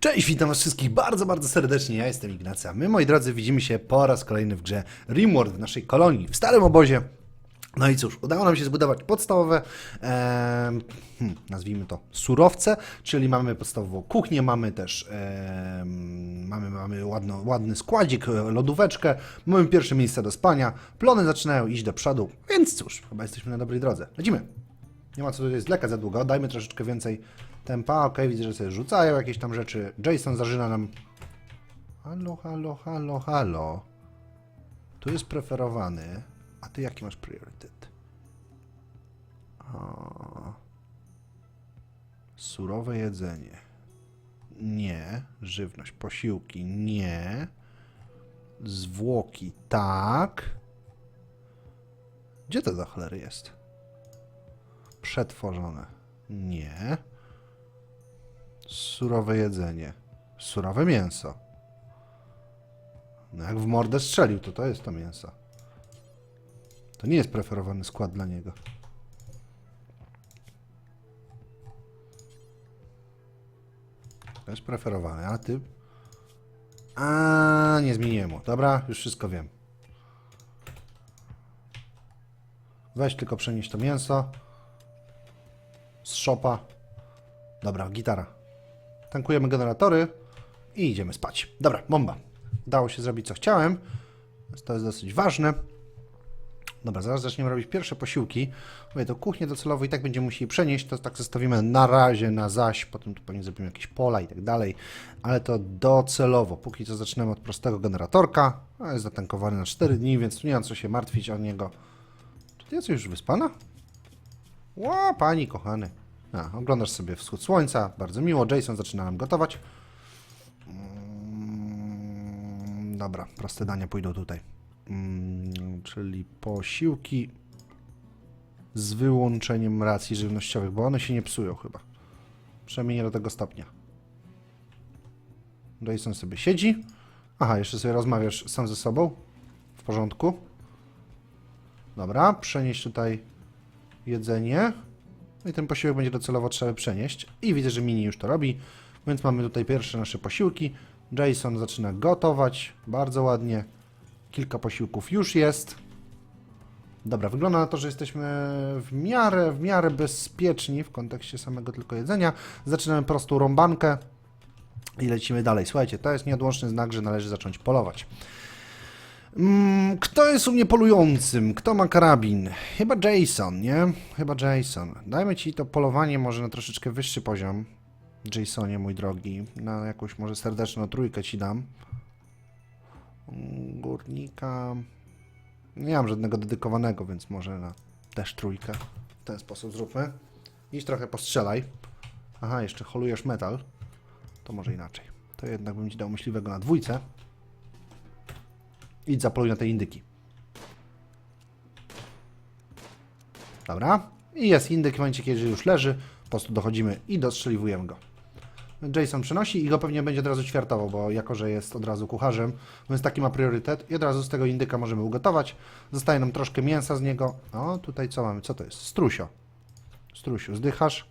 Cześć, witam was wszystkich bardzo, bardzo serdecznie. Ja jestem Ignacy, a my, moi drodzy, widzimy się po raz kolejny w grze Rimworld w naszej kolonii, w starym obozie. No i cóż, udało nam się zbudować podstawowe, hmm, nazwijmy to surowce, czyli mamy podstawową kuchnię, mamy też em, mamy, mamy ładno, ładny składzik, e, lodóweczkę, mamy pierwsze miejsce do spania, plony zaczynają iść do przodu, więc cóż, chyba jesteśmy na dobrej drodze. Lecimy! Nie ma co tutaj zwlekać za długo, dajmy troszeczkę więcej tempa. Ok, widzę, że sobie rzucają jakieś tam rzeczy. Jason zażyna nam... Halo, halo, halo, halo. Tu jest preferowany. A ty jaki masz priorytet? O. Surowe jedzenie. Nie. Żywność, posiłki. Nie. Zwłoki. Tak. Gdzie to za cholery jest? Przetworzone. Nie. Surowe jedzenie. Surowe mięso. No jak w mordę strzelił, to to jest to mięso. To nie jest preferowany skład dla niego. To jest preferowany, a ty... A nie zmieniłem mu. Dobra, już wszystko wiem. Weź tylko przenieść to mięso z szopa. Dobra, gitara. Tankujemy generatory i idziemy spać. Dobra, bomba. Udało się zrobić co chciałem, to jest dosyć ważne. Dobra, zaraz zaczniemy robić pierwsze posiłki. Mówię, to kuchnię docelowo i tak będziemy musieli przenieść, to tak zostawimy na razie, na zaś, potem tu pewnie zrobimy jakieś pola i tak dalej, ale to docelowo. Póki co zaczynamy od prostego generatorka, a jest zatankowany na 4 dni, więc tu nie ma co się martwić o niego. Czy ty jesteś już wyspana? Ła, pani kochany. A, oglądasz sobie wschód słońca, bardzo miło. Jason zaczyna nam gotować. Mm, dobra, proste dania pójdą tutaj. Mm, czyli posiłki z wyłączeniem racji żywnościowych, bo one się nie psują chyba. Przynajmniej nie do tego stopnia. Jason sobie siedzi. Aha, jeszcze sobie rozmawiasz sam ze sobą. W porządku. Dobra, przenieść tutaj jedzenie. No i ten posiłek będzie docelowo trzeba przenieść. I widzę, że Mini już to robi. Więc mamy tutaj pierwsze nasze posiłki. Jason zaczyna gotować. Bardzo ładnie. Kilka posiłków już jest. Dobra, wygląda na to, że jesteśmy w miarę, w miarę bezpieczni w kontekście samego tylko jedzenia. Zaczynamy prostą rąbankę i lecimy dalej. Słuchajcie, to jest nieodłączny znak, że należy zacząć polować. Mm, Kto jest u mnie polującym? Kto ma karabin? Chyba Jason, nie? Chyba Jason. Dajmy ci to polowanie może na troszeczkę wyższy poziom. Jasonie, mój drogi. Na jakąś może serdeczną trójkę ci dam. Mm, Górnika. Nie mam żadnego dedykowanego, więc może na też trójkę. W ten sposób zróbmy. Idź trochę postrzelaj. Aha, jeszcze holujesz metal. To może inaczej. To jednak bym ci dał myśliwego na dwójce. Idź zapoluj na te indyki. Dobra. I jest indyk w momencie, kiedy już leży. Po prostu dochodzimy i dostrzeliwujemy go. Jason przenosi i go pewnie będzie od razu ćwiartował, bo jako, że jest od razu kucharzem, więc taki ma priorytet i od razu z tego indyka możemy ugotować. Zostaje nam troszkę mięsa z niego. O, tutaj co mamy? Co to jest? Strusio. Strusiu, zdychasz.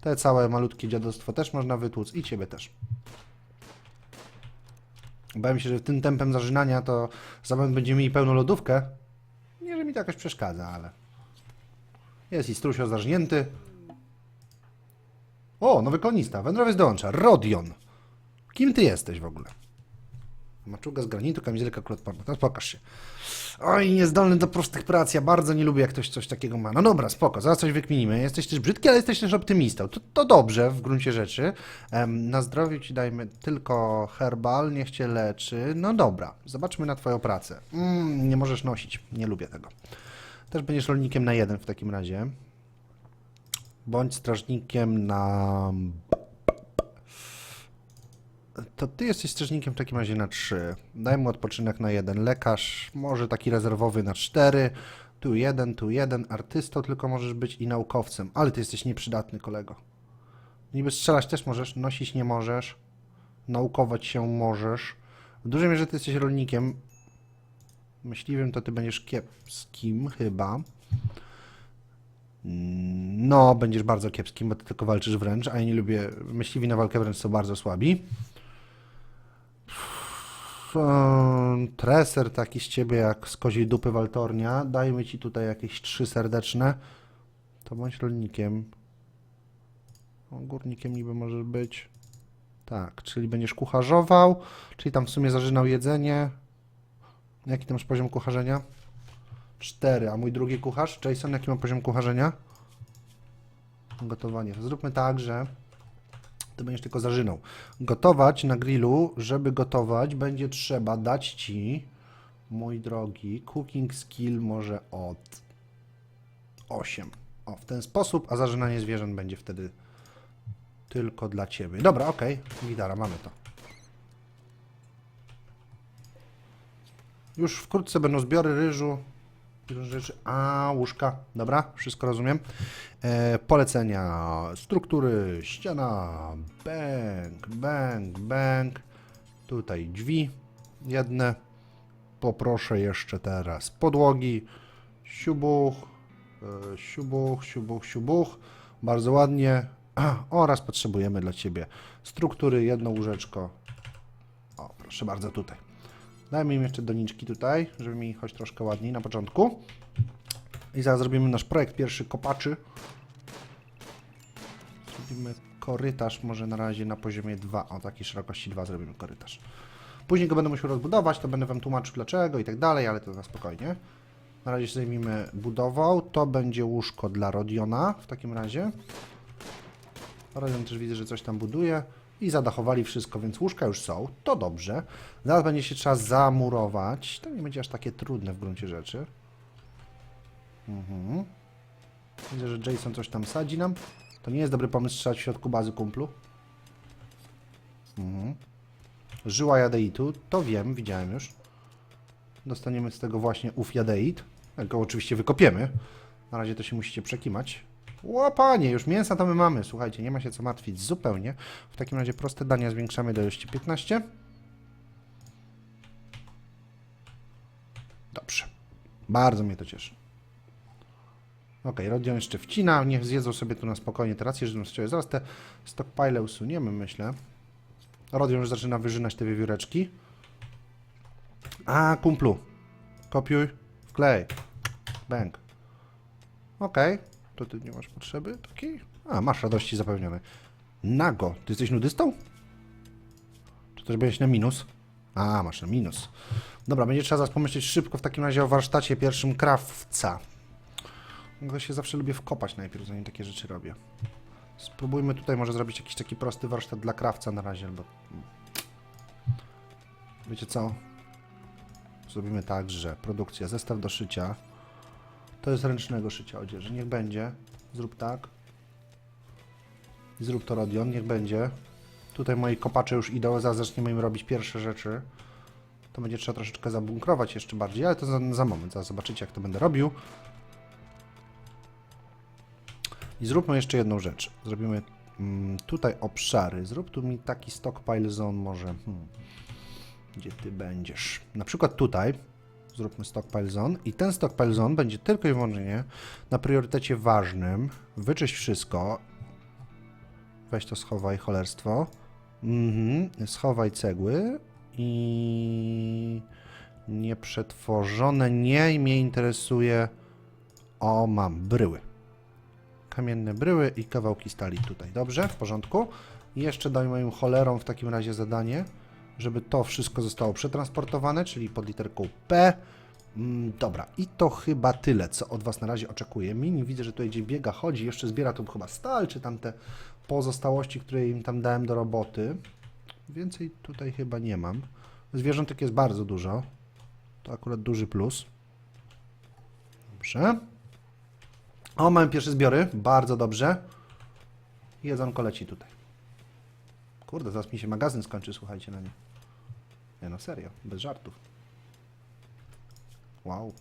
Te całe malutkie dziadostwo też można wytłuc i ciebie też. Bałem się, że tym tempem zażynania to za moment będziemy mieli pełną lodówkę. Nie, że mi to jakoś przeszkadza, ale... Jest i strusio zażnięty. O, nowy konista. Wędrowiec dołącza. Rodion. Kim ty jesteś w ogóle? Maczuga z granitu, kamizelka kulotporna. No pokaż się. Oj, niezdolny do prostych prac. Ja bardzo nie lubię, jak ktoś coś takiego ma. No dobra, spoko, zaraz coś wykminimy. Jesteś też brzydki, ale jesteś też optymistą. To, to dobrze w gruncie rzeczy. Na zdrowiu ci dajmy tylko herbal, niech cię leczy. No dobra, zobaczmy na twoją pracę. Mm, nie możesz nosić, nie lubię tego. Też będziesz rolnikiem na jeden w takim razie. Bądź strażnikiem na to ty jesteś strażnikiem w takim razie na 3. Daj mu odpoczynek na 1. Lekarz, może taki rezerwowy na 4. Tu jeden, tu jeden. Artystą tylko możesz być i naukowcem. Ale ty jesteś nieprzydatny, kolego. Niby strzelać też możesz, nosić nie możesz. Naukować się możesz. W dużej mierze ty jesteś rolnikiem. Myśliwym to ty będziesz kiepskim chyba. No, będziesz bardzo kiepskim, bo ty tylko walczysz wręcz, a ja nie lubię. Myśliwi na walkę wręcz są bardzo słabi. Treser taki z ciebie jak z koziej dupy waltornia. Dajmy ci tutaj jakieś trzy serdeczne. To bądź rolnikiem. O, górnikiem niby możesz być. Tak, czyli będziesz kucharzował, czyli tam w sumie zażynał jedzenie. Jaki tam masz poziom kucharzenia? Cztery, a mój drugi kucharz, Jason, jaki ma poziom kucharzenia? Gotowanie. Zróbmy tak, że ty będziesz tylko zażynał. Gotować na grillu, żeby gotować, będzie trzeba dać ci, mój drogi, cooking skill może od 8. O, w ten sposób, a zażynanie zwierząt będzie wtedy tylko dla ciebie. Dobra, okej, gitara, mamy to. Już wkrótce będą zbiory ryżu. Rzeczy. A, łóżka. Dobra, wszystko rozumiem. E, polecenia, struktury, ściana, bęk, bęk, bęk. Tutaj drzwi jedne. Poproszę jeszcze teraz podłogi. Siubuch, e, siubuch, siubuch, siubuch. Bardzo ładnie. Oraz potrzebujemy dla Ciebie struktury, jedno łóżeczko. O, proszę bardzo, tutaj. Dajmy im jeszcze doniczki tutaj, żeby mi choć troszkę ładniej na początku. I zaraz zrobimy nasz projekt pierwszy kopaczy. Zrobimy korytarz może na razie na poziomie 2. O takiej szerokości 2 zrobimy korytarz. Później go będę musiał rozbudować, to będę Wam tłumaczył dlaczego i tak dalej, ale to na spokojnie. Na razie zajmijmy budową. To będzie łóżko dla Rodiona w takim razie. Rodion też widzę, że coś tam buduje. I zadachowali wszystko, więc łóżka już są. To dobrze. Zaraz będzie się trzeba zamurować. To nie będzie aż takie trudne w gruncie rzeczy. Mhm. Widzę, że Jason coś tam sadzi nam. To nie jest dobry pomysł strzelać w środku bazy kumplu. Mhm. Żyła jadeitu, to wiem, widziałem już. Dostaniemy z tego właśnie ów jadeit. Go oczywiście wykopiemy. Na razie to się musicie przekimać. O panie, już mięsa to my mamy, słuchajcie, nie ma się co martwić zupełnie. W takim razie proste dania zwiększamy do ilości 15. Dobrze. Bardzo mnie to cieszy. Ok, Rodion jeszcze wcina, niech zjedzą sobie tu na spokojnie teraz, jeżeli chciał. Zaraz te stockpile usuniemy, myślę. Rodion już zaczyna wyżynać te wiewióreczki. A, kumplu. Kopiuj, wklej. Bęk. Okej, to ty nie masz potrzeby takiej? A, masz radości zapewnione. Nago, ty jesteś nudystą? Czy też będziesz na minus? A, masz na minus. Dobra, będzie trzeba zaraz pomyśleć szybko w takim razie o warsztacie pierwszym krawca. Go się zawsze lubię wkopać najpierw, zanim takie rzeczy robię. Spróbujmy tutaj może zrobić jakiś taki prosty warsztat dla krawca na razie, albo... Wiecie co? Zrobimy tak, że produkcja, zestaw do szycia. To jest ręcznego szycia odzieży. Niech będzie. Zrób tak. Zrób to Rodion, niech będzie. Tutaj moi kopacze już idą, zaraz zaczniemy im robić pierwsze rzeczy. To będzie trzeba troszeczkę zabunkrować jeszcze bardziej, ale to za, za moment. Zaraz zobaczycie, jak to będę robił. I zróbmy jeszcze jedną rzecz. Zrobimy mm, tutaj obszary. Zrób tu mi taki stockpile zone może. Hmm. Gdzie ty będziesz? Na przykład tutaj. Zróbmy stockpile zone. I ten stockpile zone będzie tylko i wyłącznie na priorytecie ważnym. Wyczyść wszystko. Weź to schowaj cholerstwo. Mhm. Schowaj cegły. I nieprzetworzone nie mnie interesuje. O, mam bryły kamienne bryły i kawałki stali tutaj. Dobrze, w porządku. Jeszcze daj moim cholerom w takim razie zadanie, żeby to wszystko zostało przetransportowane, czyli pod literką P. Mm, dobra, i to chyba tyle, co od Was na razie oczekuję. Mini widzę, że tutaj gdzie biega, chodzi, jeszcze zbiera tu chyba stal, czy tam te pozostałości, które im tam dałem do roboty. Więcej tutaj chyba nie mam. Zwierzątek jest bardzo dużo. To akurat duży plus. Dobrze. O, mamy pierwsze zbiory. Bardzo dobrze. Jedzonko leci tutaj. Kurde, zaraz mi się magazyn skończy, słuchajcie na nie. Nie no, serio, bez żartów. Wow.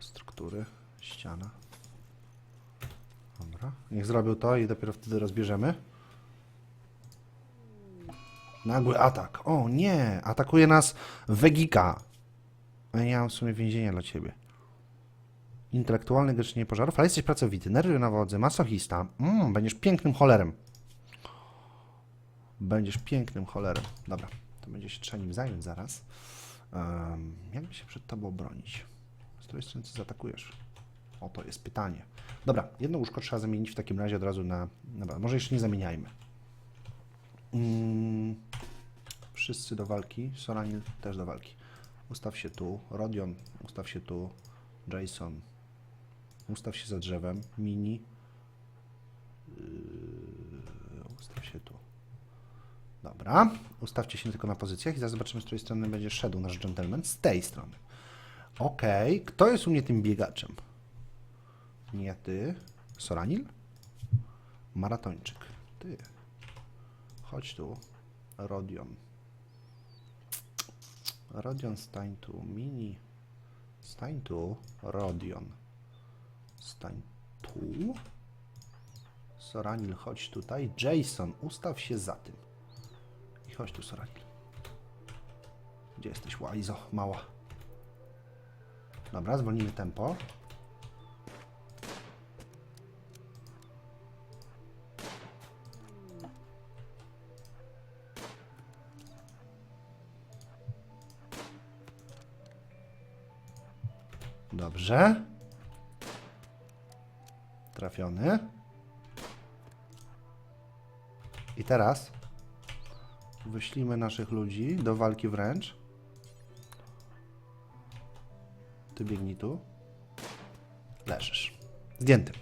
Struktury, ściana. Dobra, niech zrobił to i dopiero wtedy rozbierzemy. Nagły atak. O nie, atakuje nas Wegika. A ja mam w sumie więzienia dla ciebie. Intelektualny gaszenie pożarów, ale jesteś pracowity, nerwy na wodzy, masochista. Mm, będziesz pięknym cholerem. Będziesz pięknym cholerem. Dobra, to będzie się trzeba nim zająć zaraz. Um, jakby się przed tobą bronić? Z której strony ty zaatakujesz? O, to jest pytanie. Dobra, jedno łóżko trzeba zamienić w takim razie od razu na... Dobra, może jeszcze nie zamieniajmy. Mm, wszyscy do walki. Soranil też do walki. Ustaw się tu. Rodion, ustaw się tu. Jason, ustaw się za drzewem. Mini, yy, ustaw się tu. Dobra, ustawcie się tylko na pozycjach i zaraz zobaczymy, z której strony będzie szedł nasz gentleman. Z tej strony. Okej, kto jest u mnie tym biegaczem? Nie ty. Soranil? Maratończyk. Ty. Chodź tu. Rodion. Rodion stań tu. Mini. Stań tu. Rodion. Stań tu. Soranil, chodź tutaj. Jason, ustaw się za tym. Chodź tu, Soranil. Gdzie jesteś, Łajzo? Mała. Dobra, zwolnimy tempo. Dobrze. Trafiony. I teraz wyślimy naszych ludzi do walki wręcz. Ty biegnij tu. Leżysz. Zdjęty.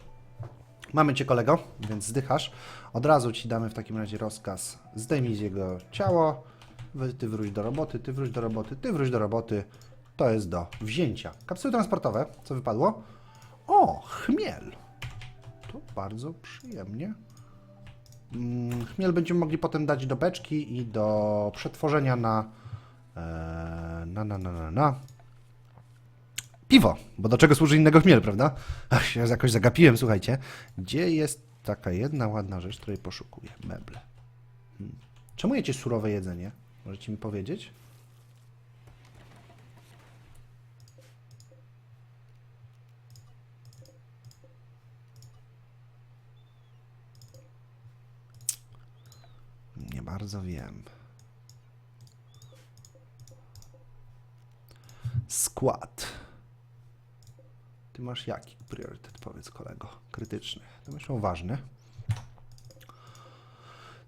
Mamy cię kolego, więc zdychasz. Od razu ci damy w takim razie rozkaz. Zdejmij z jego ciało. Ty wróć do roboty, ty wróć do roboty, ty wróć do roboty. To jest do wzięcia. Kapsuły transportowe. Co wypadło? O, chmiel. To bardzo przyjemnie. Mm, Chmiel będziemy mogli potem dać do beczki i do przetworzenia na, e, na, na, na, na, na piwo, bo do czego służy innego chmiel, prawda? Ach, się jakoś zagapiłem, słuchajcie. Gdzie jest taka jedna ładna rzecz, której poszukuję? Meble. Hmm. Czemu jecie surowe jedzenie? Możecie mi powiedzieć? Nie bardzo wiem. Skład. Ty masz jaki priorytet, powiedz kolego? Krytyczny. To myślę ważny.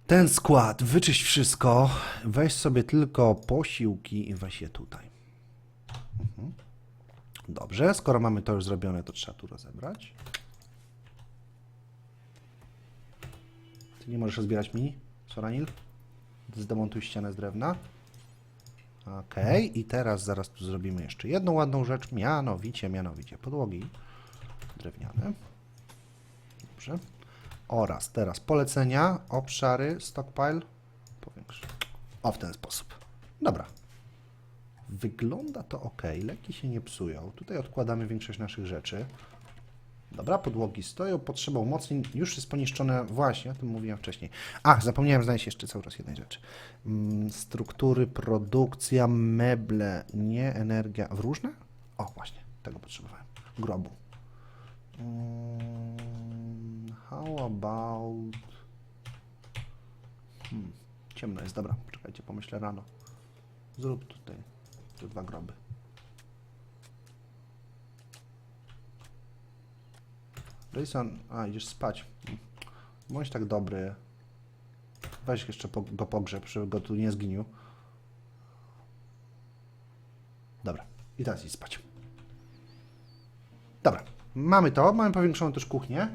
Ten skład, wyczyść wszystko, weź sobie tylko posiłki i weź je tutaj. Mhm. Dobrze, skoro mamy to już zrobione, to trzeba tu rozebrać. Ty nie możesz rozbierać mi, Soranil? Zdemontuj ścianę z drewna. Okej, i teraz zaraz tu zrobimy jeszcze jedną ładną rzecz, mianowicie, mianowicie podłogi drewniane. Dobrze. Oraz teraz polecenia, obszary, stockpile. Powiększ. O, w ten sposób. Dobra. Wygląda to ok, leki się nie psują. Tutaj odkładamy większość naszych rzeczy. Dobra, podłogi stoją, potrzeba umocnień, już jest poniszczone, właśnie, o tym mówiłem wcześniej. Ach, zapomniałem znaleźć jeszcze cały czas jednej rzeczy. Mm, struktury, produkcja, meble, nie energia, w różne? O, właśnie, tego potrzebowałem. Grobu. Mm, how about... Hmm, ciemno jest, dobra, czekajcie, pomyślę rano. Zrób tutaj te dwa groby. Jason, a idziesz spać. Bądź tak dobry. Weź jeszcze po, go pogrzeb, żeby go tu nie zginił. Dobra, i teraz idź spać. Dobra, mamy to, mamy powiększoną też kuchnię.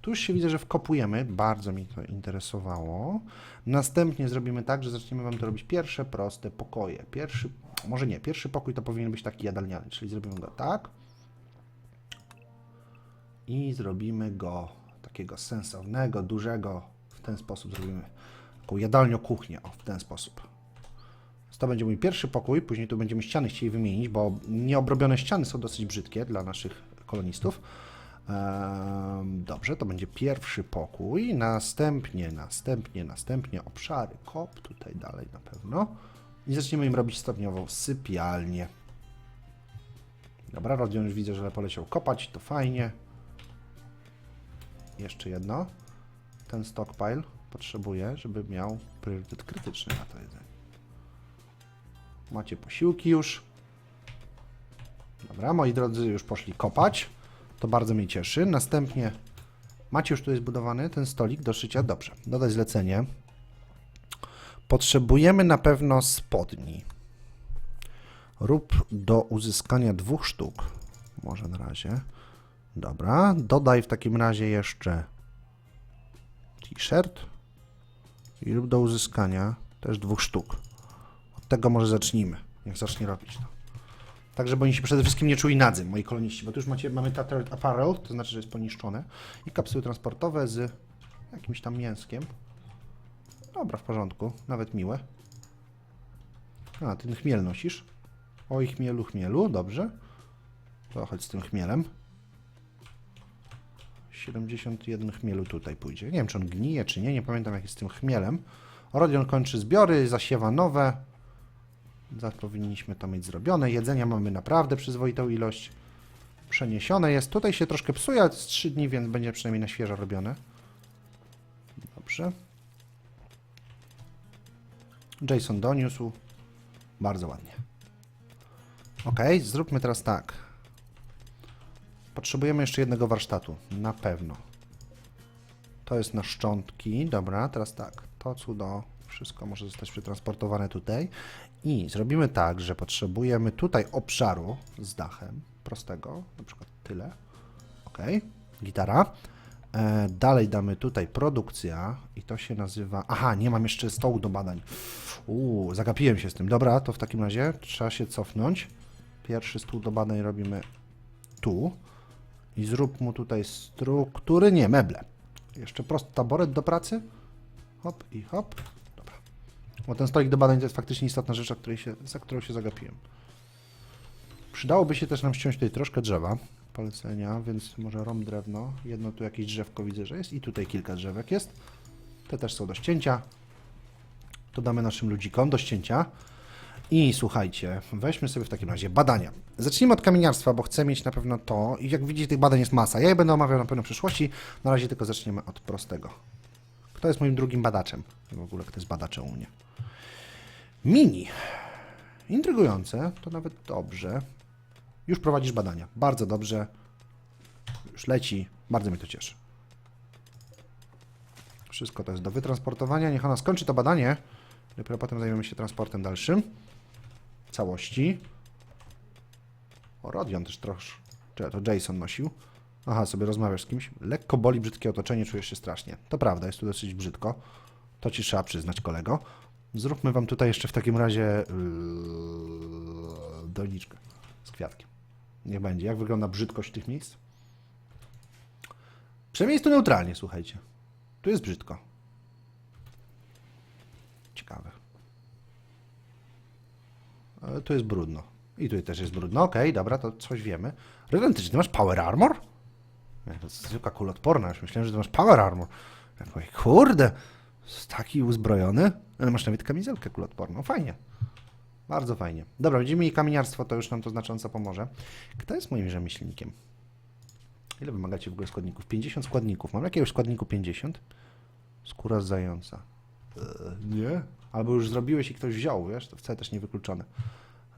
Tu już się widzę, że wkopujemy, bardzo mi to interesowało. Następnie zrobimy tak, że zaczniemy Wam to robić pierwsze proste pokoje. Pierwszy, może nie, pierwszy pokój to powinien być taki jadalniany, czyli zrobimy go tak i zrobimy go takiego sensownego, dużego. W ten sposób zrobimy taką jadalnią-kuchnię. O, w ten sposób. To będzie mój pierwszy pokój. Później tu będziemy ściany chcieli wymienić, bo nieobrobione ściany są dosyć brzydkie dla naszych kolonistów. Ehm, dobrze, to będzie pierwszy pokój. Następnie, następnie, następnie obszary kop. Tutaj dalej na pewno. I zaczniemy im robić stopniowo sypialnię. Dobra, Rodion już widzę, że poleciał kopać, to fajnie. Jeszcze jedno. Ten stockpile potrzebuję, żeby miał priorytet krytyczny na to jedzenie. Macie posiłki już. Dobra, moi drodzy, już poszli kopać. To bardzo mnie cieszy. Następnie macie już tutaj zbudowany ten stolik do szycia. Dobrze, dodać zlecenie. Potrzebujemy na pewno spodni. Rób do uzyskania dwóch sztuk. Może na razie. Dobra, dodaj w takim razie jeszcze t-shirt i rób do uzyskania też dwóch sztuk. Od tego może zacznijmy. Niech zacznie robić to. Tak, żeby oni się przede wszystkim nie czuli nadzy, moi koloniści, bo tu już macie, mamy tattered apparel, to znaczy, że jest poniszczone i kapsuły transportowe z jakimś tam mięskiem. Dobra, w porządku, nawet miłe. A, ten chmiel nosisz? Oj, chmielu, chmielu, dobrze. To chodź z tym chmielem. 71 chmielu tutaj pójdzie. Nie wiem, czy on gnije, czy nie, nie pamiętam jak jest z tym chmielem. Rodion kończy zbiory, zasiewa nowe. Za powinniśmy to mieć zrobione. Jedzenia mamy naprawdę przyzwoitą ilość. Przeniesione jest. Tutaj się troszkę psuje, ale z 3 dni, więc będzie przynajmniej na świeżo robione. Dobrze. Jason doniósł. Bardzo ładnie. Ok, zróbmy teraz tak. Potrzebujemy jeszcze jednego warsztatu. Na pewno. To jest na szczątki. Dobra, teraz tak. To cudo. Wszystko może zostać przetransportowane tutaj. I zrobimy tak, że potrzebujemy tutaj obszaru z dachem. Prostego. Na przykład tyle. Ok. Gitara. E, dalej damy tutaj produkcja i to się nazywa... Aha, nie mam jeszcze stołu do badań. Uuu, zagapiłem się z tym. Dobra, to w takim razie trzeba się cofnąć. Pierwszy stół do badań robimy tu. I zrób mu tutaj struktury, nie, meble. Jeszcze prosty taboret do pracy. Hop i hop. Dobra. Bo ten stolik do badań to jest faktycznie istotna rzecz, której się, za którą się zagapiłem. Przydałoby się też nam ściąć tutaj troszkę drzewa. Polecenia, więc może rom drewno. Jedno tu jakieś drzewko widzę, że jest. I tutaj kilka drzewek jest. Te też są do ścięcia. To damy naszym ludzikom do ścięcia. I słuchajcie, weźmy sobie w takim razie badania. Zacznijmy od kamieniarstwa, bo chcę mieć na pewno to. I jak widzicie, tych badań jest masa. Ja je będę omawiał na pewno w przyszłości. Na razie tylko zaczniemy od prostego. Kto jest moim drugim badaczem? W ogóle kto jest badaczem u mnie? Mini. Intrygujące, to nawet dobrze. Już prowadzisz badania. Bardzo dobrze. Już leci. Bardzo mnie to cieszy. Wszystko to jest do wytransportowania. Niech ona skończy to badanie. Dopiero potem zajmiemy się transportem dalszym. Całości. O, Rodion też troszkę. To Jason nosił. Aha, sobie rozmawiasz z kimś. Lekko boli brzydkie otoczenie, czujesz się strasznie. To prawda, jest tu dosyć brzydko. To ci trzeba przyznać, kolego. Zróbmy wam tutaj jeszcze w takim razie yy, doniczkę z kwiatkiem. Niech będzie. Jak wygląda brzydkość tych miejsc? Przynajmniej jest neutralnie, słuchajcie. Tu jest brzydko. Ciekawe. Tu jest brudno. I tutaj też jest brudno. Okej, dobra, to coś wiemy. Redenty, czy ty masz power armor? Nie, to jest zwykła kulotporna. Już myślałem, że ty masz power armor. Ja mówię, kurde, taki uzbrojony. Ale masz nawet kamizelkę kulotporną. Fajnie. Bardzo fajnie. Dobra, będziemy mieli kamieniarstwo, to już nam to znacząco pomoże. Kto jest moim rzemieślnikiem? Ile wymagacie w ogóle składników? 50 składników. Mam jakiegoś składniku 50? Skóra z zająca. Eee, nie? Albo już zrobiłeś i ktoś wziął, wiesz? To wcale też niewykluczone.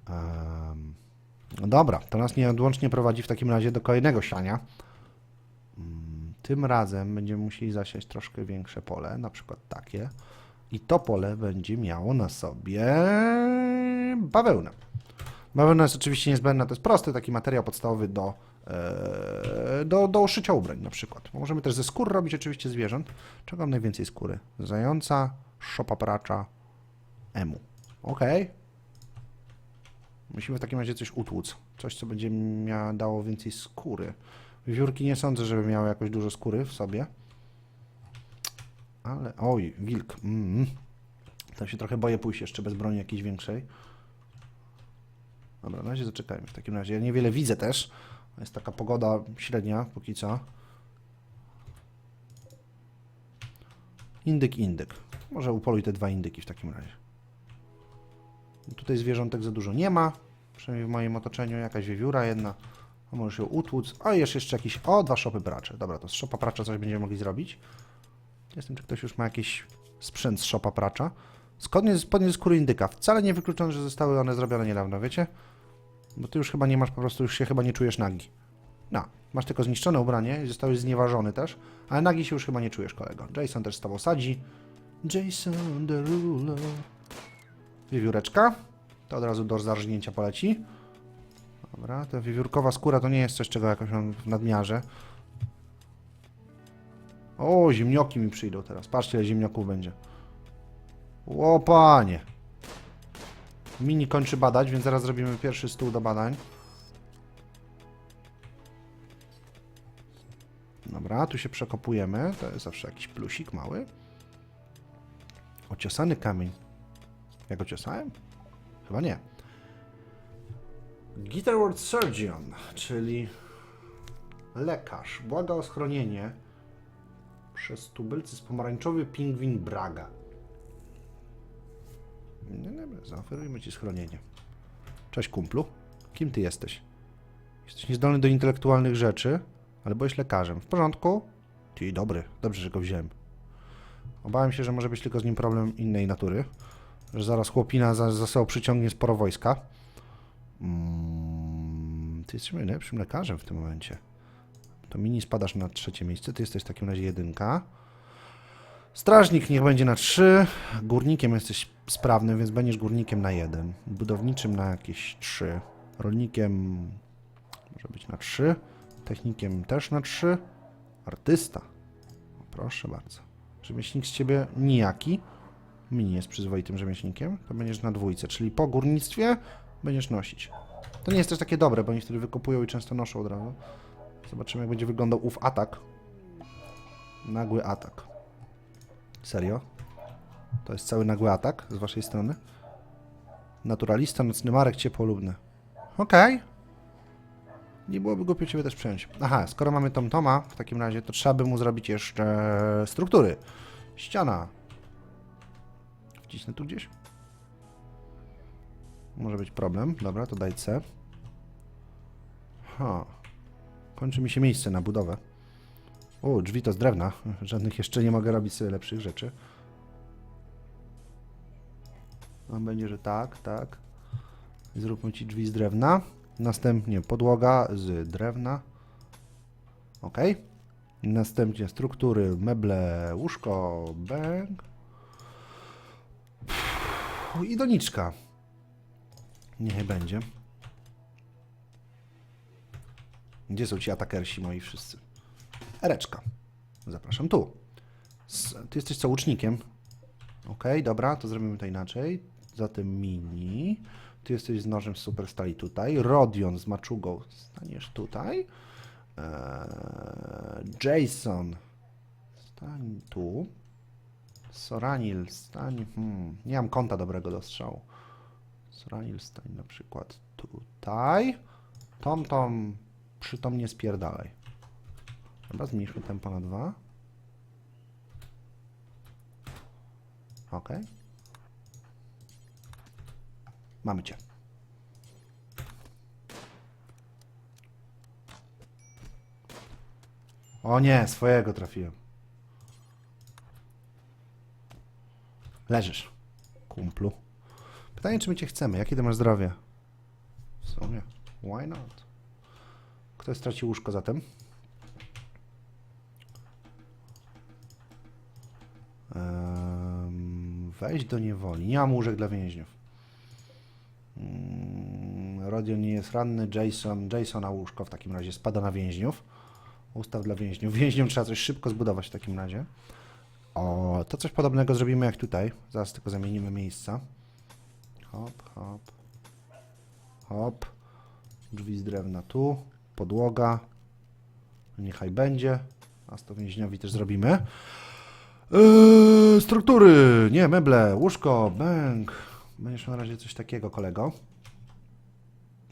Um, no dobra, to nas nieodłącznie prowadzi w takim razie do kolejnego siania. Mm, Tym razem będziemy musieli zasiać troszkę większe pole, na przykład takie. I to pole będzie miało na sobie bawełnę. Bawełna jest oczywiście niezbędna, to jest prosty taki materiał podstawowy do, e, do, do szycia ubrań na przykład. Możemy też ze skór robić oczywiście zwierząt. Czego najwięcej skóry? Zająca, szopapracza, emu. Okej. Musimy w takim razie coś utłuc. Coś, co będzie mia- dało więcej skóry. Wiewiórki nie sądzę, żeby miały jakoś dużo skóry w sobie. Ale, oj, wilk. Mm. Tam się trochę boję pójść jeszcze bez broni jakiejś większej. Dobra, na razie zaczekajmy. W takim razie ja niewiele widzę też. Jest taka pogoda średnia póki co. Indyk, indyk. Może upoluj te dwa indyki w takim razie. Tutaj zwierzątek za dużo nie ma. Przynajmniej w moim otoczeniu jakaś wiewióra jedna. A możesz ją utłuc. A jest jeszcze jakiś... O, dwa szopy pracze. Dobra, to z szopa pracza coś będziemy mogli zrobić. Jestem, czy ktoś już ma jakiś sprzęt z szopa pracza. Spodnie, ze skóry indyka. Wcale nie wykluczone, że zostały one zrobione niedawno, wiecie? Bo ty już chyba nie masz, po prostu już się chyba nie czujesz nagi. No, masz tylko zniszczone ubranie i zostałeś znieważony też, ale nagi się już chyba nie czujesz, kolego. Jason też z tobą sadzi. Jason Derulo. Wiewióreczka. To od razu do zarżnięcia poleci. Dobra, ta wiewiórkowa skóra to nie jest coś, czego jakoś mam w nadmiarze. O, ziemnioki mi przyjdą teraz. Patrzcie, ile ziemnioków będzie. O, panie. Mini kończy badać, więc zaraz zrobimy pierwszy stół do badań. Dobra, tu się przekopujemy. To jest zawsze jakiś plusik mały. Ociosany kamień. Ja go ciosałem? Chyba nie. Guitar World Surgeon, czyli lekarz, błaga o schronienie przez tubylcy z pomarańczowy pingwin Braga. Nie, nie, zaoferujmy ci schronienie. Cześć kumplu. Kim ty jesteś? Jesteś niezdolny do intelektualnych rzeczy, ale byłeś lekarzem. W porządku? Ty, dobry. Dobrze, że go wziąłem. Obawiam się, że może być tylko z nim problem innej natury. Że zaraz chłopina za, za sobą przyciągnie sporo wojska. Mm, ty jesteś najlepszym lekarzem w tym momencie. To mini spadasz na trzecie miejsce. Ty jesteś w takim razie jedynka. Strażnik niech będzie na 3. Górnikiem jesteś sprawnym, więc będziesz górnikiem na 1. Budowniczym na jakieś 3. Rolnikiem może być na 3. Technikiem też na 3. Artysta. Proszę bardzo. Rzemieślnik z ciebie nijaki. Mini jest przyzwoitym rzemieślnikiem. To będziesz na dwójce, czyli po górnictwie będziesz nosić. To nie jest też takie dobre, bo oni wtedy wykopują i często noszą od razu. Zobaczymy, jak będzie wyglądał ów atak. Nagły atak. Serio? To jest cały nagły atak z waszej strony? Naturalista, nocny marek, ciepłolubny. Okej. Nie byłoby głupio ciebie też przyjąć. Aha, skoro mamy Tom Toma, w takim razie to trzeba by mu zrobić jeszcze struktury. Ściana. Wcisnę tu gdzieś? Może być problem. Dobra, to daj C. Ha. Kończy mi się miejsce na budowę. O, drzwi to z drewna. Żadnych jeszcze nie mogę robić sobie lepszych rzeczy. A będzie, że tak, tak. Zróbmy ci drzwi z drewna. Następnie podłoga z drewna. Ok. Następnie struktury, meble, łóżko, bęk. I doniczka. Niech będzie. Gdzie są ci atakersi moi wszyscy? Ereczka. Zapraszam tu. Ty jesteś co, łucznikiem? Okej, dobra, to zrobimy to inaczej. Zatem mini. Ty jesteś z nożem z superstali tutaj. Rodion z maczugą staniesz tutaj. Eee, Jason. Stań tu. Soranil, stań. Hmm, nie mam konta dobrego do strzału. Soranil, stań na przykład tutaj. Tom, tom, przytomnie spierdalaj. Dobra, zmniejszmy tempo na dwa. Ok. Mamy cię. O nie, swojego trafiłem. Leżysz, kumplu. Pytanie, czy my cię chcemy? Jakie ty masz zdrowie? W sumie. Why not? Ktoś stracił łóżko zatem? Wejść do niewoli. Nie mam łóżek dla więźniów. Mm, Rodion nie jest ranny. Jason, Jason na łóżko w takim razie spada na więźniów. Ustaw dla więźniów. Więźniom trzeba coś szybko zbudować w takim razie. O, to coś podobnego zrobimy jak tutaj. Zaraz tylko zamienimy miejsca. Hop, hop. Hop. Drzwi z drewna tu. Podłoga. Niechaj będzie. A z to więźniowi też zrobimy. Eee, struktury. Nie, meble, łóżko, bęk. Będziesz na razie coś takiego, kolego.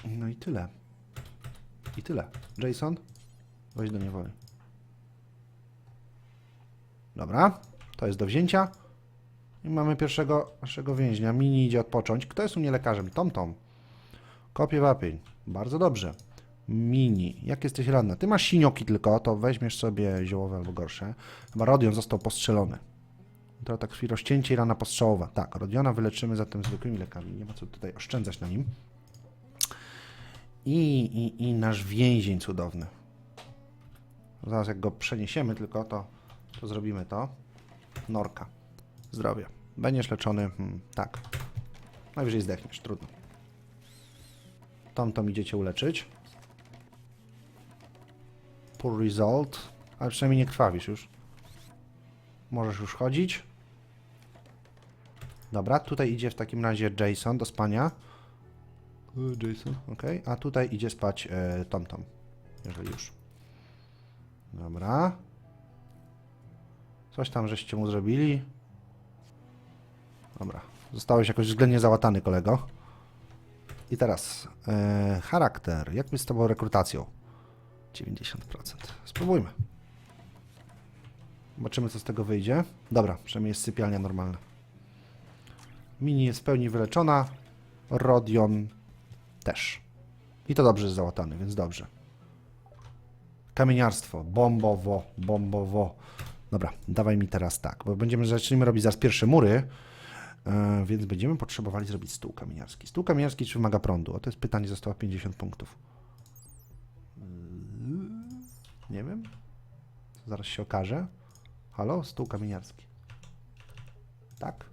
No i tyle. I tyle. Jason, weź do niewoli. Dobra, to jest do wzięcia. I mamy pierwszego naszego więźnia. Mini idzie odpocząć. Kto jest u mnie lekarzem? Tom Tom. Kopie wapień. Bardzo dobrze. Mini. Jak jesteś ranna? Ty masz sinioki tylko, to weźmiesz sobie ziołowe albo gorsze. Chyba Rodion został postrzelony. To tak chwilę rozcięcie i rana postrzałowa. Tak, Rodiona wyleczymy zatem zwykłymi lekami. Nie ma co tutaj oszczędzać na nim. I, i, i nasz więzień cudowny. Zaraz jak go przeniesiemy tylko, to, to zrobimy to. Norka. Zdrowie. Będziesz leczony. Hmm, tak. Najwyżej zdechniesz, trudno. Tom idziecie uleczyć. Poor result. Ale przynajmniej nie krwawisz już. Możesz już chodzić. Dobra, tutaj idzie w takim razie Jason do spania. E, Jason, ok. A tutaj idzie spać e, Tom Tom. Jeżeli już. Dobra. Coś tam żeście mu zrobili. Dobra. Zostałeś jakoś względnie załatany, kolego. I teraz e, charakter. Jak my z tobą rekrutacją? 90%. Spróbujmy. Zobaczymy, co z tego wyjdzie. Dobra, przynajmniej jest sypialnia normalna. Mini jest w pełni wyleczona. Rodion też. I to dobrze jest załatany, więc dobrze. Kamieniarstwo. Bombowo, bombowo. Dobra, dawaj mi teraz tak, bo będziemy zaczniemy robić zaraz pierwsze mury, e, więc będziemy potrzebowali zrobić stół kamieniarski. Stół kamieniarski czy wymaga prądu? O, to jest pytanie, zostało 50 punktów. Yy, Nie wiem. Zaraz się okaże. Halo, stół kamieniarski. Tak.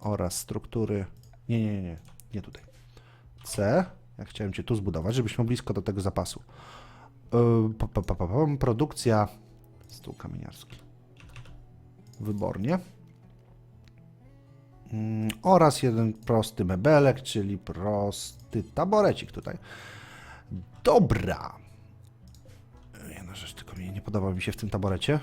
Oraz struktury. Nie, nie, nie, nie. Tutaj. C. Ja chciałem Cię tu zbudować, żebyś miał blisko do tego zapasu. Yy, produkcja. Stół kamieniarski. Wybornie. Mm, oraz jeden prosty mebelek, czyli prosty taborecik tutaj. Dobra. Jedna rzecz tylko mi nie podoba mi się w tym taborecie.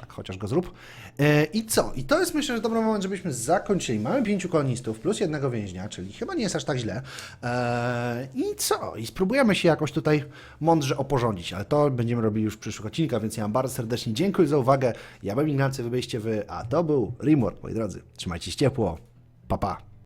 Tak, chociaż go zrób. E, I co? I to jest myślę, że dobry moment, żebyśmy zakończyli. Mamy pięciu kolonistów plus jednego więźnia, czyli chyba nie jest aż tak źle. E, I co? I spróbujemy się jakoś tutaj mądrze oporządzić, ale to będziemy robili już w przyszłych odcinkach, więc ja wam bardzo serdecznie dziękuję za uwagę. Ja byłem Ignacy, wy wy, a to był Rimworld, moi drodzy. Trzymajcie się ciepło. Pa, pa.